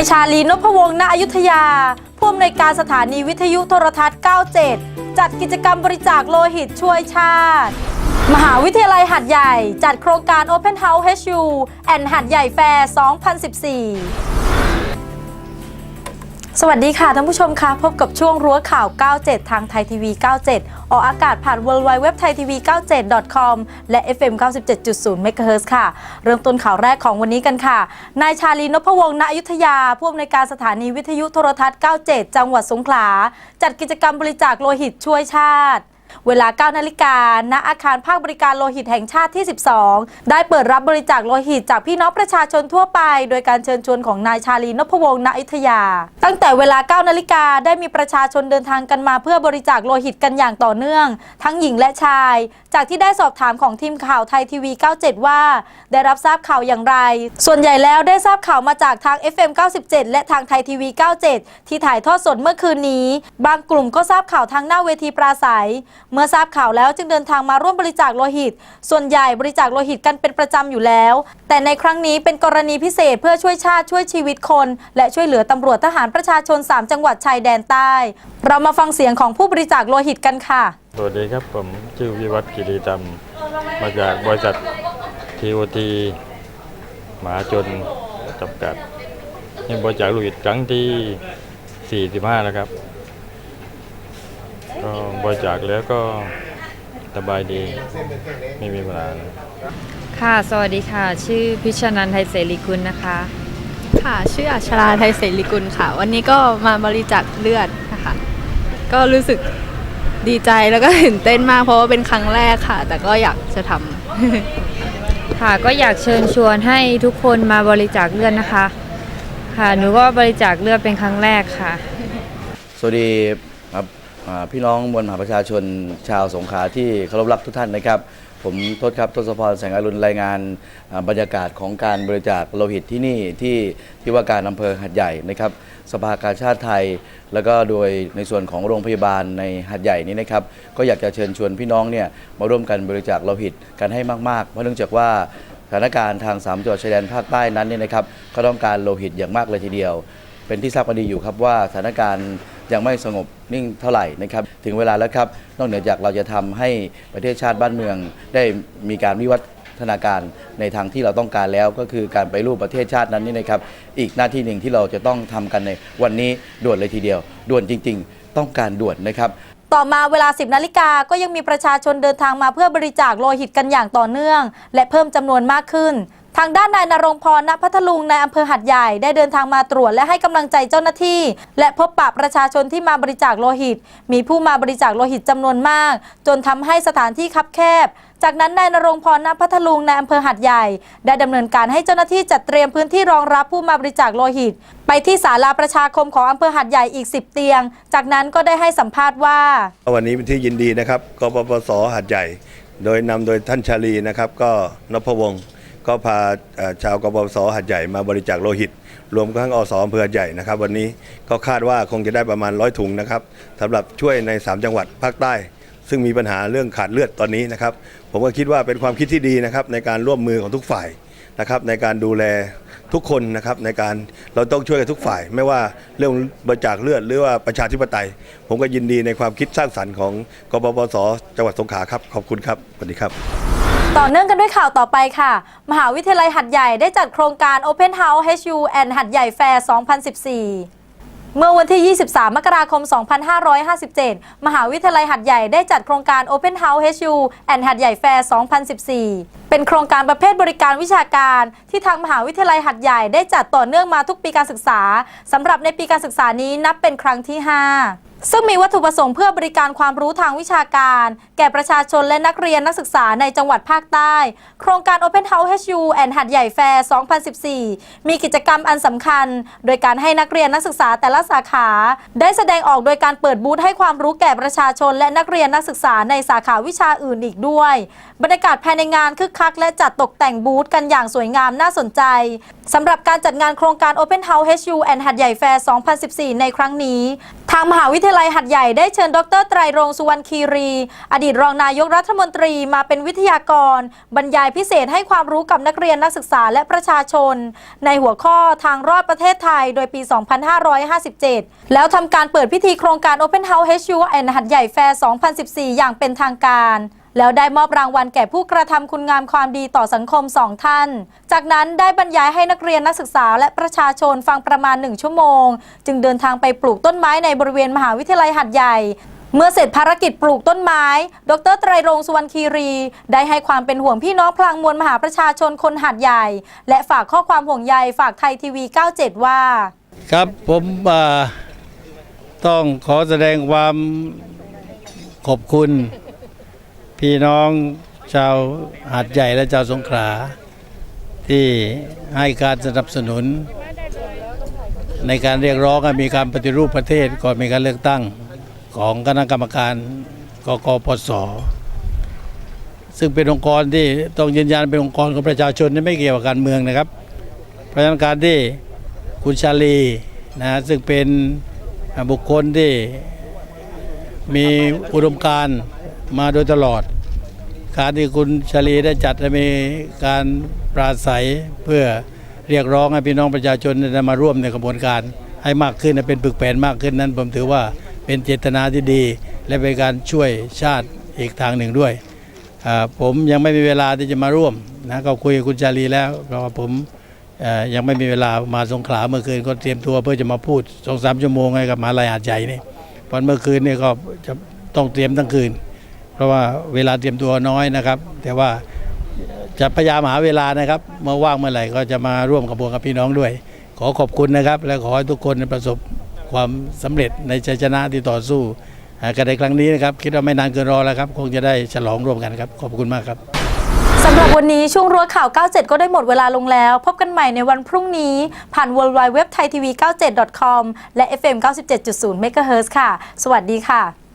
ายชาลีนพวงศ์ณอยุธยา ผู้อำนวยการสถานีวิทยุโทรทัศน์ 97 จัดกิจกรรมบริจาคโลหิตช่วยชาติ มหาวิทยาลัยหัดใหญ่ จัดโครงการ Open House HU แอนหัดใหญ่แฟร์ 2014 สวัสดีค่ะท่านผู้ชมคะพบกับช่วงรั้วข่าว 97 ทางไทยทีวี 97 ออกอากาศผ่าน w w w t h a i t v 9 7 com และ FM 97.0 MHz ค่ะ เริ่มต้นข่าวแรกของวันนี้กันค่ะ นายชาลีนพวงศ์ณอยุธยา ผู้อำนวยการสถานีวิทยุโทรทัศน์ 97 จังหวัดสงขลา จัดกิจกรรมบริจาคโลหิตช่วยชาติ เวลา 9 นาฬิกา ณ อาคารภาคบริการโลหิตแห่งชาติที่ 12 ได้เปิดรับบริจาคโลหิตจากพี่น้องประชาชนทั่วไป โดยการเชิญชวนของนายชาลีนพวงศ์ณอยุธยา ตั้งแต่เวลา 9 นาฬิกา ได้มีประชาชนเดินทางกันมาเพื่อบริจาคโลหิตกันอย่างต่อเนื่อง ทั้งหญิงและชาย จากที่ได้สอบถามของทีมข่าวไทยทีวี 97 ว่า ได้รับทราบข่าวอย่างไร ส่วนใหญ่แล้วได้ทราบข่าวมาจากทาง FM 97 และทางไทยทีวี 97 ที่ถ่ายทอดสดเมื่อคืนนี้ บางกลุ่มก็ทราบข่าวทางหน้าเวทีปราศัย เมื่อทราบข่าวแล้วจึงเดินทางมาร่วมบริจาคโลหิต ส่วนใหญ่บริจาคโลหิตกันเป็นประจำอยู่แล้ว แต่ในครั้งนี้เป็นกรณีพิเศษเพื่อช่วยชาติช่วยชีวิตคน และช่วยเหลือตำรวจทหารประชาชน 3 จังหวัดชายแดนใต้ เรามาฟังเสียงของผู้บริจาคโลหิตกันค่ะ สวัสดีครับผมชื่อวิวัฒน์กิติธรรมมาจากบริษัททีโอทีมหาชนจำกัดนี่บริจาคโลหิตครั้งที่ 45 แล้วครับ ก็บริจาคแล้วก็สบายดีไม่มีปัญหาค่ะ สวัสดีค่ะ ชื่อพิชนันท์ไทยเสรีกุลนะคะ ค่ะ ชื่ออัชราไทยเสรีกุลค่ะ วันนี้ก็มาบริจาคเลือดนะคะ ก็รู้สึกดีใจแล้วก็ตื่นเต้นมากเพราะว่าเป็นครั้งแรกค่ะ แต่ก็อยากจะทำค่ะก็อยากเชิญชวนให้ทุกคนมาบริจาคเลือดนะคะ ค่ะหนูก็บริจาคเลือดเป็นครั้งแรกค่ะ สวัสดีครับอ่า พี่น้องมวลมหาประชาชนชาวสงขลาที่เคารพรักทุกท่านนะครับ ผมทศครับทศพรแสงอรุณรายงานบรรยากาศของการบริจาคโลหิตที่นี่ที่ที่ว่าการอำเภอหัดใหญ่นะครับสภากาชาติไทย แล้วก็โดยในส่วนของโรงพยาบาลในหัดใหญ่นี้นะครับ ก็อยากจะเชิญชวนพี่น้องเนี่ยมาร่วมกันบริจาคโลหิตกันให้มากๆ เพราะเนื่องจากว่าสถานการณ์ทางสามจังหวัดชายแดนภาคใต้นั้นเนี่ยนะครับก็ต้องการโลหิตอย่างมากเลยทีเดียว เป็นที่ทราบกันดีอยู่ครับว่าสถานการณ์ ยังไม่สงบนิ่งเท่าไหร่นะครับ ถึงเวลาแล้วครับ นอกเหนือจากเราจะทำให้ประเทศชาติบ้านเมือง ได้มีการวิวัฒนาการในทางที่เราต้องการแล้วก็คือการไปรูปประเทศชาตินั้นนี่นะครับ อีกหน้าที่หนึ่งที่เราจะต้องทำกันในวันนี้ด่วนเลยทีเดียว ด่วนจริง ๆ ต้องการด่วนนะครับต่อมาเวลา 10 นาฬิกาก็ยังมีประชาชนเดินทางมาเพื่อบริจาคโลหิตกันอย่างต่อเนื่อง และเพิ่มจำนวนมากขึ้น ทางด้านนายนรงพรณพัทลุงในอำเภอหัดใหญ่ได้เดินทางมาตรวจและให้กำลังใจเจ้าหน้าที่ และพบปะประชาชนที่มาบริจาคโลหิต มีผู้มาบริจาคโลหิตจำนวนมาก จนทำให้สถานที่คับแคบ จากนั้นนายนรงพรณพัทลุงในอำเภอหัดใหญ่ ได้ดำเนินการให้เจ้าหน้าที่จัดเตรียมพื้นที่รองรับผู้มาบริจาคโลหิต ไปที่ศาลาประชาคมของอำเภอหัดใหญ่อีก 10 เตียง จากนั้นก็ได้ให้สัมภาษณ์ว่า วันนี้เป็นที่ยินดีนะครับกปปสหัดใหญ่ โดยนำโดยท่านชาลีนะครับก็นพวงศ์ ก็พาชาวกปปสหัดใหญ่มาบริจาคโลหิต รวมทั้งอสอำเภอหัดใหญ่นะครับ วันนี้ก็คาดว่าคงจะได้ประมาณร้อยถุงนะครับสำหรับช่วยใน 3 จังหวัดภาคใต้ ซึ่งมีปัญหาเรื่องขาดเลือดตอนนี้นะครับ ผมก็คิดว่าเป็นความคิดที่ดีนะครับในการร่วมมือของทุกฝ่ายนะครับในการดูแลทุกคนนะครับในการเราต้องช่วยกันทุกฝ่าย ไม่ว่าเรื่องบริจาคเลือดหรือว่าประชาธิปไตย ผมก็ยินดีในความคิดสร้างสรรค์ของกปปสจังหวัดสงขลาครับ ขอบคุณครับสวัสดีครับ ต่อเนื่องกันด้วยข่าวต่อไปค่ะ มหาวิทยาลัยหัดใหญ่ได้จัดโครงการ Open House HU and หัดใหญ่แฟร์ 2014เมื่อวันที่ 23 มกราคม 2557 มหาวิทยาลัยหัดใหญ่ได้จัดโครงการ Open House HU and หัดใหญ่แฟร์ 2014 เป็นโครงการประเภทบริการวิชาการ ที่ทางมหาวิทยาลัยหัดใหญ่ได้จัดต่อเนื่องมาทุกปีการศึกษาสำหรับในปีการศึกษานี้นับเป็นครั้งที่ 5 ซึ่งมีวัตถุประสงค์เพื่อบริการความรู้ทางวิชาการ แก่ประชาชนและนักเรียนนักศึกษาในจังหวัดภาคใต้ โครงการ Open House HU and หัดใหญ่แฟร์ 2014 มีกิจกรรมอันสำคัญ โดยการให้นักเรียนนักศึกษาแต่ละสาขา ได้แสดงออกโดยการเปิดบูธให้ความรู้แก่ประชาชน และนักเรียนนักศึกษาในสาขาวิชาอื่นอีกด้วย บรรยากาศภายในงานคึกคักและจัดตกแต่งบูธกันอย่างสวยงามน่าสนใจสำหรับการจัดงานโครงการ Open House HU and หัดใหญ่แฟร์ 2014 ในครั้งนี้ ทางมหาวิทยาลัยหัดใหญ่ได้เชิญ ดรไตรรงสุวรรณคีรี อดีตรองนายกรัฐมนตรีมาเป็นวิทยากร บรรยายพิเศษให้ความรู้กับนักเรียนนักศึกษาและประชาชน ในหัวข้อทางรอดประเทศไทยโดยปี 2557 แล้วทำการเปิดพิธีโครงการ Open House HU and หัดใหญ่แฟร์ 2014 อย่างเป็นทางการ แล้วได้มอบรางวัลแก่ผู้กระทำคุณงามความดีต่อสังคมสองท่าน จากนั้นได้บรรยายให้นักเรียนนักศึกษาและประชาชนฟังประมาณ1ชั่วโมง จึงเดินทางไปปลูกต้นไม้ในบริเวณมหาวิทยาลัยหัดใหญ่เมื่อเสร็จภารกิจปลูกต้นไม้ ดรไตรรงสุวรรณคีรี ได้ให้ความเป็นห่วงพี่น้องพลังมวลมหาประชาชนคนหัดใหญ่ และฝากข้อความห่วงใยฝากไทยทีวี 97 ว่า ครับผมต้องขอแสดงความขอบคุณ พี่น้องชาวหาดใหญ่และชาวสงขลาที่ให้การสนับสนุน ในการเรียกร้องให้มีการปฏิรูปประเทศก่อนมีการเลือกตั้งของคณะกรรมการกกปสซึ่งเป็นองค์กรที่ต้องยืนยันเป็นองค์กรของประชาชนที่ไม่เกี่ยวกับการเมืองนะครับ เพราะฉะนั้นการที่คุณชาลีนะฮะซึ่งเป็นบุคคลที่มีอุดมการณ์ มาโดยตลอด การที่คุณชาลีได้จัดให้มีการปราศัยเพื่อเรียกร้องให้พี่น้องประชาชนได้มาร่วมในกระบวนการให้มากขึ้นเป็นปึกแผ่นมากขึ้นนั้น ผมถือว่าเป็นเจตนาที่ดี และเป็นการช่วยชาติอีกทางหนึ่งด้วย ผมยังไม่มีเวลาที่จะมาร่วมนะก็คุยกับคุณชาลีแล้วเพราะว่าผมยังไม่มีเวลามาสงขลาเมื่อคืนก็เตรียมตัวเพื่อจะมาพูดสองสามชั่วโมงให้กับมหาลัยหาดใหญ่นี่วันเมื่อคืนนี่ก็จะต้องเตรียมทั้งคืน ราะว่าเวลาเตรียมตัวน้อยนะครับ แต่ว่าจะพยายามหาเวลานะครับเมื่อว่างเมื่อไหร่ก็จะมาร่วมกระบวนกับพี่น้องด้วย ขอขอบคุณนะครับ และขอให้ทุกคนประสบความสำเร็จในชัยชนะที่ต่อสู้กันในครั้งนี้นะครับ คิดว่าไม่นานเกินรอแล้วครับ คงจะได้ฉลองร่วมกันครับ ขอบคุณมากครับสำหรับวันนี้ช่วงรั้วข่าว 97 ก็ได้หมดเวลาลงแล้ว พบกันใหม่ในวันพรุ่งนี้ ผ่าน w w w t h a i t v 9 7 com และ FM 97.0 MHz ค่ะ สวัสดีค่ะ